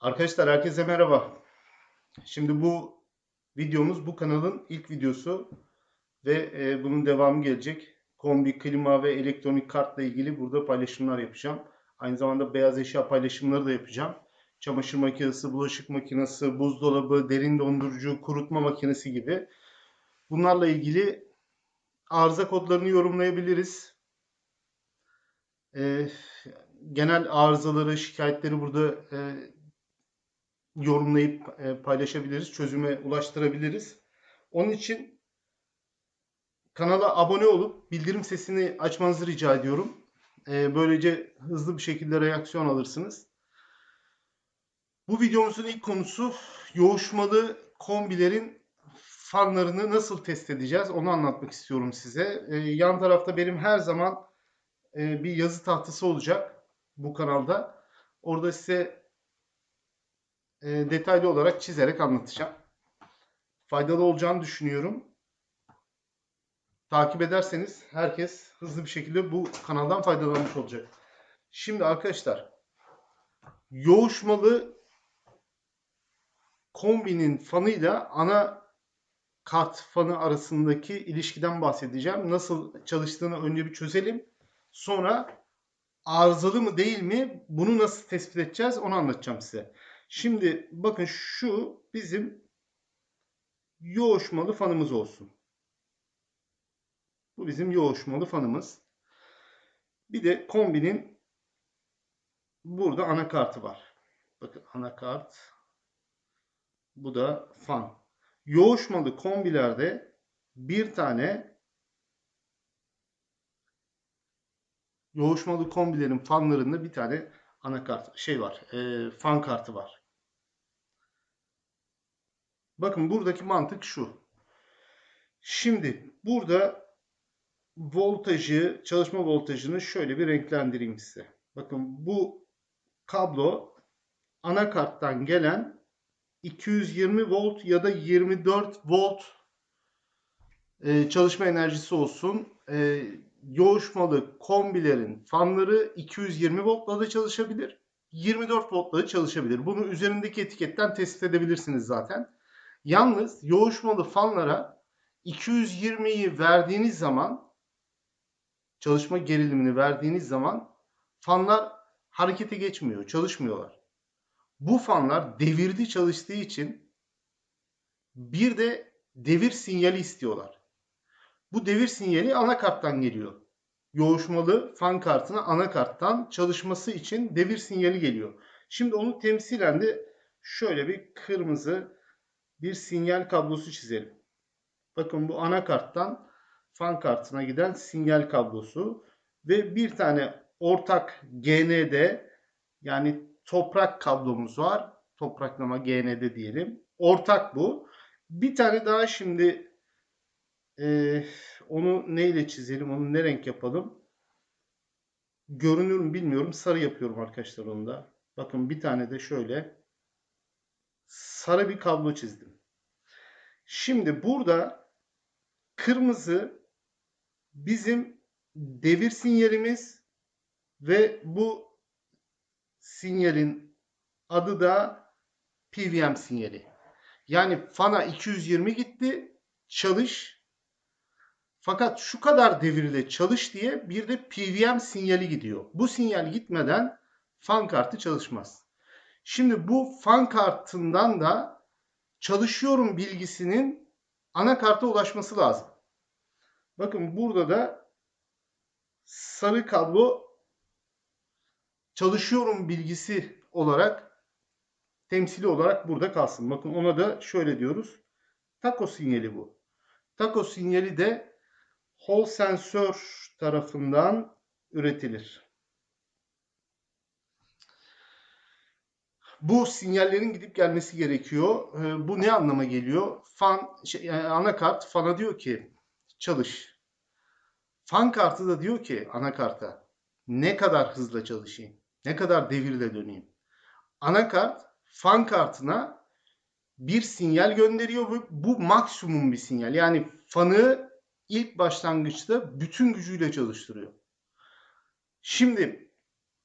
Arkadaşlar herkese merhaba. Şimdi bu videomuz bu kanalın ilk videosu ve e, bunun devamı gelecek. Kombi, klima ve elektronik kartla ilgili burada paylaşımlar yapacağım. Aynı zamanda beyaz eşya paylaşımları da yapacağım. Çamaşır makinesi, bulaşık makinesi, buzdolabı, derin dondurucu, kurutma makinesi gibi. Bunlarla ilgili arıza kodlarını yorumlayabiliriz. E, genel arızaları, şikayetleri burada e, yorumlayıp e, paylaşabiliriz, çözüme ulaştırabiliriz. Onun için kanala abone olup bildirim sesini açmanızı rica ediyorum. E, böylece hızlı bir şekilde reaksiyon alırsınız. Bu videomuzun ilk konusu yoğuşmalı kombilerin fanlarını nasıl test edeceğiz onu anlatmak istiyorum size. E, yan tarafta benim her zaman e, bir yazı tahtası olacak bu kanalda. Orada size e, detaylı olarak çizerek anlatacağım. Faydalı olacağını düşünüyorum. Takip ederseniz herkes hızlı bir şekilde bu kanaldan faydalanmış olacak. Şimdi arkadaşlar yoğuşmalı kombinin fanıyla ana kart fanı arasındaki ilişkiden bahsedeceğim. Nasıl çalıştığını önce bir çözelim. Sonra arızalı mı değil mi bunu nasıl tespit edeceğiz onu anlatacağım size. Şimdi bakın şu bizim yoğuşmalı fanımız olsun. Bu bizim yoğuşmalı fanımız. Bir de kombinin burada anakartı var. Bakın anakart. Bu da fan. Yoğuşmalı kombilerde bir tane yoğuşmalı kombilerin fanlarında bir tane anakart şey var. E, fan kartı var. Bakın buradaki mantık şu. Şimdi burada voltajı, çalışma voltajını şöyle bir renklendireyim size. Bakın bu kablo anakarttan gelen 220 volt ya da 24 volt e, çalışma enerjisi olsun. E, yoğuşmalı kombilerin fanları 220 voltla da çalışabilir. 24 voltla da çalışabilir. Bunu üzerindeki etiketten tespit edebilirsiniz zaten. Yalnız yoğuşmalı fanlara 220'yi verdiğiniz zaman çalışma gerilimini verdiğiniz zaman fanlar harekete geçmiyor, çalışmıyorlar. Bu fanlar devirli çalıştığı için bir de devir sinyali istiyorlar. Bu devir sinyali anakarttan geliyor. Yoğuşmalı fan kartına anakarttan çalışması için devir sinyali geliyor. Şimdi onu temsilen de şöyle bir kırmızı bir sinyal kablosu çizelim. Bakın bu anakarttan fan kartına giden sinyal kablosu ve bir tane ortak GND yani toprak kablomuz var. Topraklama GND diyelim. Ortak bu. Bir tane daha şimdi e, onu neyle çizelim? Onu ne renk yapalım? Görünür mü bilmiyorum. Sarı yapıyorum arkadaşlar onu da. Bakın bir tane de şöyle sarı bir kablo çizdim. Şimdi burada kırmızı bizim devir sinyalimiz ve bu sinyalin adı da PWM sinyali. Yani fana 220 gitti. Çalış. Fakat şu kadar devirle çalış diye bir de PWM sinyali gidiyor. Bu sinyal gitmeden fan kartı çalışmaz. Şimdi bu fan kartından da çalışıyorum bilgisinin anakarta ulaşması lazım. Bakın burada da sarı kablo çalışıyorum bilgisi olarak temsili olarak burada kalsın. Bakın ona da şöyle diyoruz. Taco sinyali bu. Taco sinyali de Hall sensör tarafından üretilir. Bu sinyallerin gidip gelmesi gerekiyor. Ee, bu ne anlama geliyor? Fan, şey, yani anakart fana diyor ki çalış. Fan kartı da diyor ki anakarta ne kadar hızla çalışayım? Ne kadar devirle döneyim? Anakart fan kartına bir sinyal gönderiyor ve bu maksimum bir sinyal. Yani fanı ilk başlangıçta bütün gücüyle çalıştırıyor. Şimdi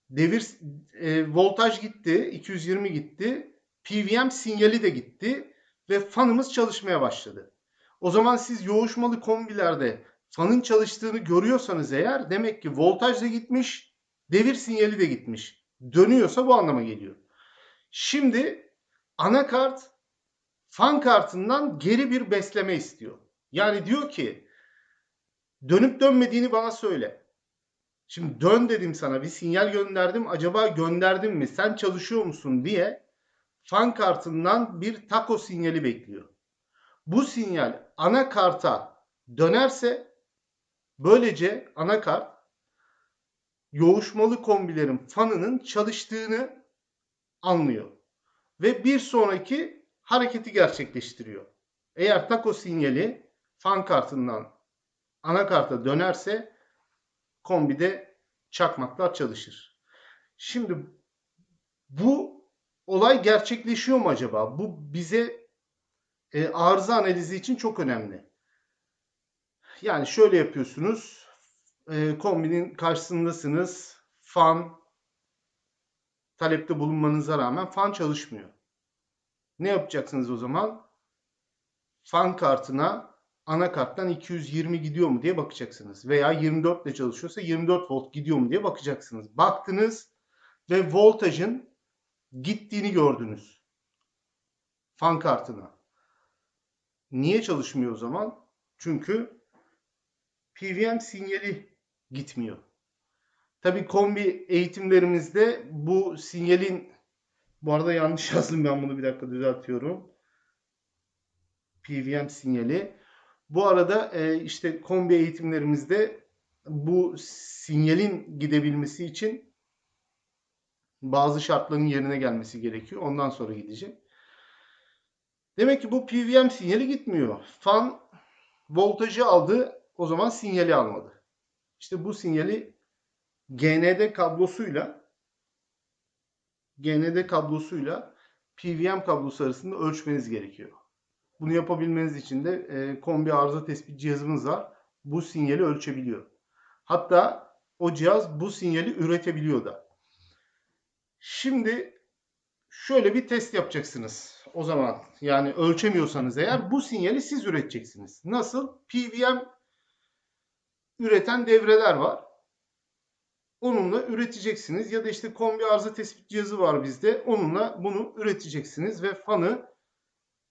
devir e, voltaj gitti, 220 gitti. PWM sinyali de gitti ve fanımız çalışmaya başladı. O zaman siz yoğuşmalı kombilerde fanın çalıştığını görüyorsanız eğer demek ki voltaj da gitmiş, devir sinyali de gitmiş. Dönüyorsa bu anlama geliyor. Şimdi anakart fan kartından geri bir besleme istiyor. Yani diyor ki dönüp dönmediğini bana söyle. Şimdi dön dedim sana bir sinyal gönderdim. Acaba gönderdim mi? Sen çalışıyor musun diye fan kartından bir taco sinyali bekliyor. Bu sinyal anakarta dönerse böylece anakart yoğuşmalı kombilerin fanının çalıştığını anlıyor. Ve bir sonraki hareketi gerçekleştiriyor. Eğer taco sinyali fan kartından anakarta dönerse kombide çakmaklar çalışır. Şimdi bu olay gerçekleşiyor mu acaba? Bu bize e, arıza analizi için çok önemli. Yani şöyle yapıyorsunuz. E, kombinin karşısındasınız. Fan talepte bulunmanıza rağmen fan çalışmıyor. Ne yapacaksınız o zaman? Fan kartına anakarttan 220 gidiyor mu diye bakacaksınız. Veya 24 ile çalışıyorsa 24 volt gidiyor mu diye bakacaksınız. Baktınız ve voltajın gittiğini gördünüz. Fan kartına. Niye çalışmıyor o zaman? Çünkü PWM sinyali gitmiyor. Tabi kombi eğitimlerimizde bu sinyalin bu arada yanlış yazdım ben bunu bir dakika düzeltiyorum. PWM sinyali. Bu arada e, işte kombi eğitimlerimizde bu sinyalin gidebilmesi için bazı şartların yerine gelmesi gerekiyor. Ondan sonra gidecek. Demek ki bu PWM sinyali gitmiyor. Fan voltajı aldı, o zaman sinyali almadı. İşte bu sinyali GND kablosuyla GND kablosuyla PWM kablosu arasında ölçmeniz gerekiyor. Bunu yapabilmeniz için de e, kombi arıza tespit cihazımız var. Bu sinyali ölçebiliyor. Hatta o cihaz bu sinyali üretebiliyor da. Şimdi şöyle bir test yapacaksınız. O zaman yani ölçemiyorsanız eğer bu sinyali siz üreteceksiniz. Nasıl? PWM üreten devreler var. Onunla üreteceksiniz ya da işte kombi arıza tespit cihazı var bizde. Onunla bunu üreteceksiniz ve fanı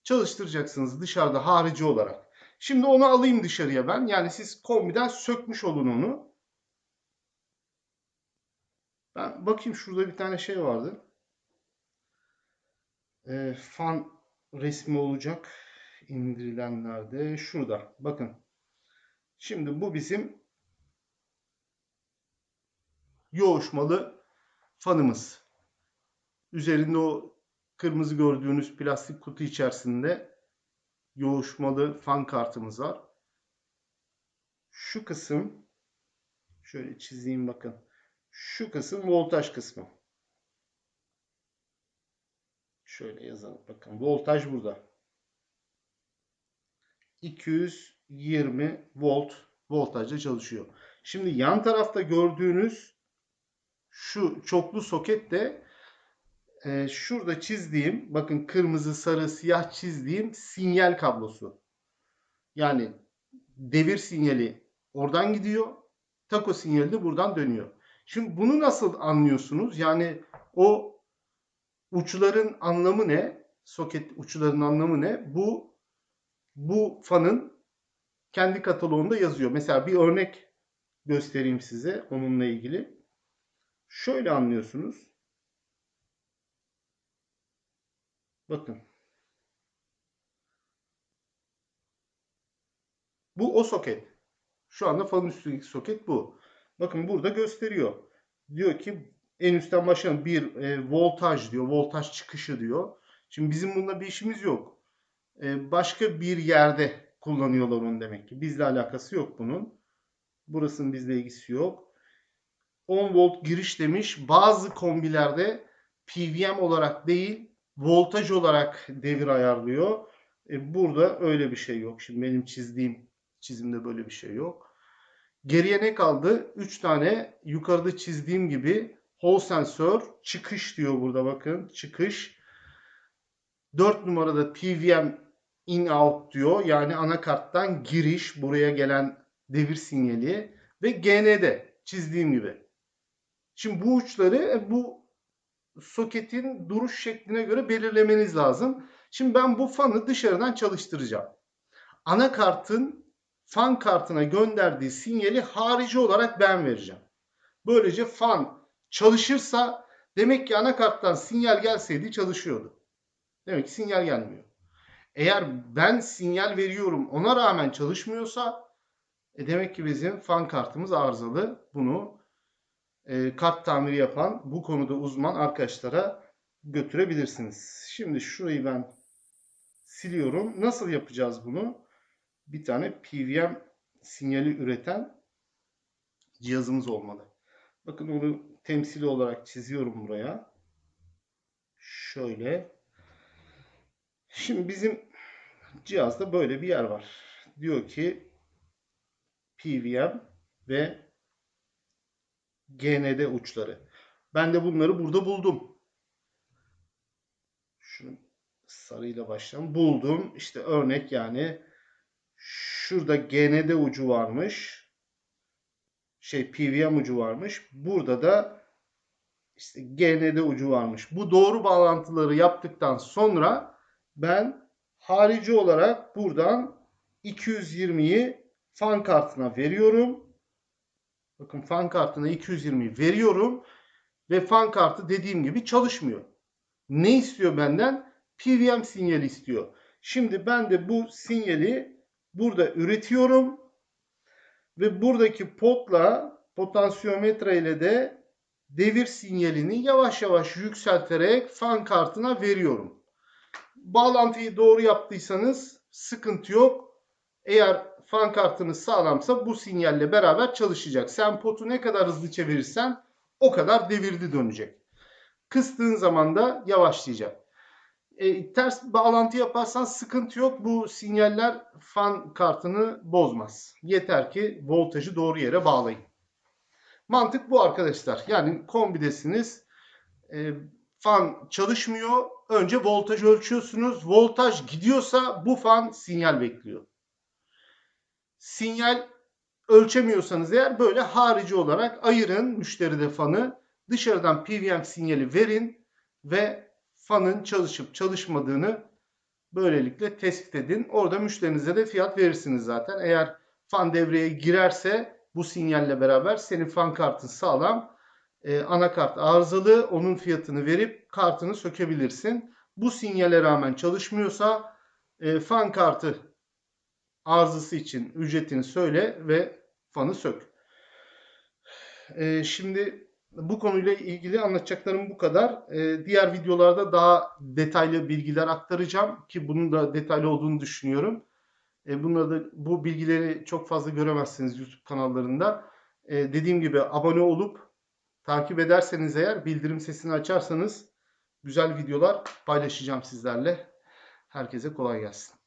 çalıştıracaksınız dışarıda harici olarak. Şimdi onu alayım dışarıya ben. Yani siz kombiden sökmüş olun onu. Ben bakayım şurada bir tane şey vardı. E, fan resmi olacak. indirilenlerde. Şurada. Bakın. Şimdi bu bizim yoğuşmalı fanımız. Üzerinde o kırmızı gördüğünüz plastik kutu içerisinde yoğuşmalı fan kartımız var. Şu kısım şöyle çizeyim bakın. Şu kısım voltaj kısmı. Şöyle yazalım bakın. Voltaj burada. 220 volt voltajla çalışıyor. Şimdi yan tarafta gördüğünüz şu çoklu soket de e, şurada çizdiğim bakın kırmızı, sarı, siyah çizdiğim sinyal kablosu. Yani devir sinyali oradan gidiyor. Taco sinyali de buradan dönüyor. Şimdi bunu nasıl anlıyorsunuz? Yani o uçların anlamı ne? Soket uçların anlamı ne? Bu bu fanın kendi kataloğunda yazıyor. Mesela bir örnek göstereyim size onunla ilgili. Şöyle anlıyorsunuz. Bakın. Bu o soket. Şu anda fanın üstündeki soket bu. Bakın burada gösteriyor. Diyor ki en üstten başlayan bir e, voltaj diyor. Voltaj çıkışı diyor. Şimdi bizim bununla bir işimiz yok. E, başka bir yerde kullanıyorlar onu demek ki. Bizle alakası yok bunun. Burasının bizle ilgisi yok. 10 volt giriş demiş. Bazı kombilerde PWM olarak değil voltaj olarak devir ayarlıyor. E, burada öyle bir şey yok. Şimdi benim çizdiğim çizimde böyle bir şey yok. Geriye ne kaldı? 3 tane yukarıda çizdiğim gibi Hall sensör çıkış diyor burada bakın. Çıkış. 4 numarada PWM in out diyor. Yani anakarttan giriş buraya gelen devir sinyali ve GND çizdiğim gibi. Şimdi bu uçları e, bu soketin duruş şekline göre belirlemeniz lazım. Şimdi ben bu fanı dışarıdan çalıştıracağım. Anakartın fan kartına gönderdiği sinyali harici olarak ben vereceğim. Böylece fan çalışırsa demek ki anakarttan sinyal gelseydi çalışıyordu. Demek ki sinyal gelmiyor. Eğer ben sinyal veriyorum ona rağmen çalışmıyorsa e demek ki bizim fan kartımız arızalı. Bunu e, kart tamiri yapan bu konuda uzman arkadaşlara götürebilirsiniz. Şimdi şurayı ben siliyorum. Nasıl yapacağız bunu? Bir tane PWM sinyali üreten cihazımız olmalı. Bakın onu temsili olarak çiziyorum buraya. Şöyle. Şimdi bizim cihazda böyle bir yer var. Diyor ki PWM ve GND uçları. Ben de bunları burada buldum. Şunu sarıyla başlayalım. Buldum. İşte örnek yani şurada GND ucu varmış. Şey PWM ucu varmış. Burada da işte GND ucu varmış. Bu doğru bağlantıları yaptıktan sonra ben harici olarak buradan 220'yi fan kartına veriyorum. Bakın fan kartına 220 veriyorum ve fan kartı dediğim gibi çalışmıyor. Ne istiyor benden? PWM sinyali istiyor. Şimdi ben de bu sinyali burada üretiyorum ve buradaki potla potansiyometre ile de devir sinyalini yavaş yavaş yükselterek fan kartına veriyorum. Bağlantıyı doğru yaptıysanız sıkıntı yok. Eğer fan kartınız sağlamsa bu sinyalle beraber çalışacak. Sen potu ne kadar hızlı çevirirsen o kadar devirli dönecek. Kıstığın zaman da yavaşlayacak. E, ters bağlantı yaparsan sıkıntı yok. Bu sinyaller fan kartını bozmaz. Yeter ki voltajı doğru yere bağlayın. Mantık bu arkadaşlar. Yani kombidesiniz. E, fan çalışmıyor. Önce voltaj ölçüyorsunuz. Voltaj gidiyorsa bu fan sinyal bekliyor sinyal ölçemiyorsanız eğer böyle harici olarak ayırın müşteride fanı. Dışarıdan PWM sinyali verin ve fanın çalışıp çalışmadığını böylelikle tespit edin. Orada müşterinize de fiyat verirsiniz zaten. Eğer fan devreye girerse bu sinyalle beraber senin fan kartın sağlam. Ee, anakart arızalı. Onun fiyatını verip kartını sökebilirsin. Bu sinyale rağmen çalışmıyorsa e, fan kartı arızası için ücretini söyle ve fanı sök. Ee, şimdi bu konuyla ilgili anlatacaklarım bu kadar. Ee, diğer videolarda daha detaylı bilgiler aktaracağım ki bunun da detaylı olduğunu düşünüyorum. Ee, bunları da, bu bilgileri çok fazla göremezsiniz YouTube kanallarında. Ee, dediğim gibi abone olup takip ederseniz eğer bildirim sesini açarsanız güzel videolar paylaşacağım sizlerle. Herkese kolay gelsin.